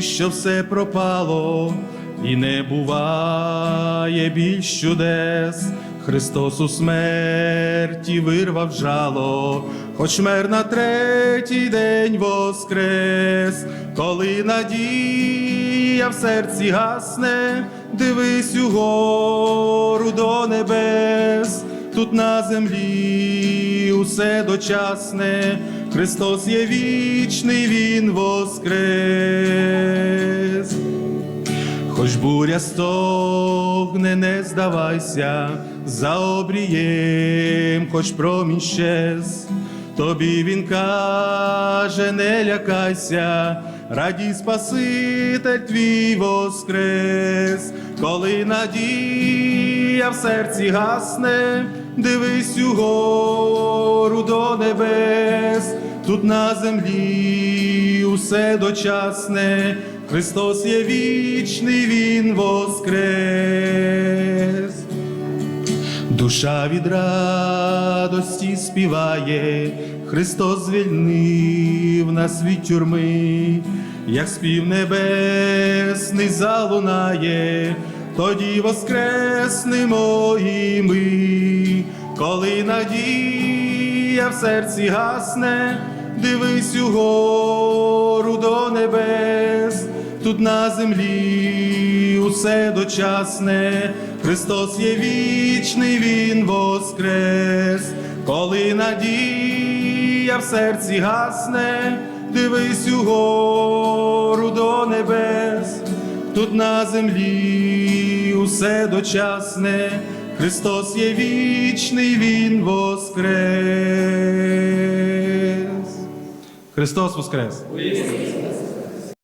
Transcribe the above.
що все пропало, і не буває більш чудес. Христос у смерті вирвав жало, хоч мер на третій день воскрес, коли надія в серці гасне, дивись угору до небес, тут на землі усе дочасне, Христос є вічний, Він воскрес. Хоч буря стогне, не здавайся, за обрієм, хоч промінь щез, тобі він каже, не лякайся, радій Спаситель твій воскрес, коли надія в серці гасне, дивись угору до небес, тут на землі усе дочасне. Христос є вічний, Він воскрес. Душа від радості співає, Христос звільнив нас від тюрми, як спів небесний залунає, тоді воскреснемо і ми, коли надія в серці гасне, дивись угору до небес, тут на землі усе дочасне, Христос є вічний, Він воскрес, коли надія в серці гасне, дивись угору до небес, тут на землі усе дочасне, Христос є вічний, Він воскрес. Христос воскрес!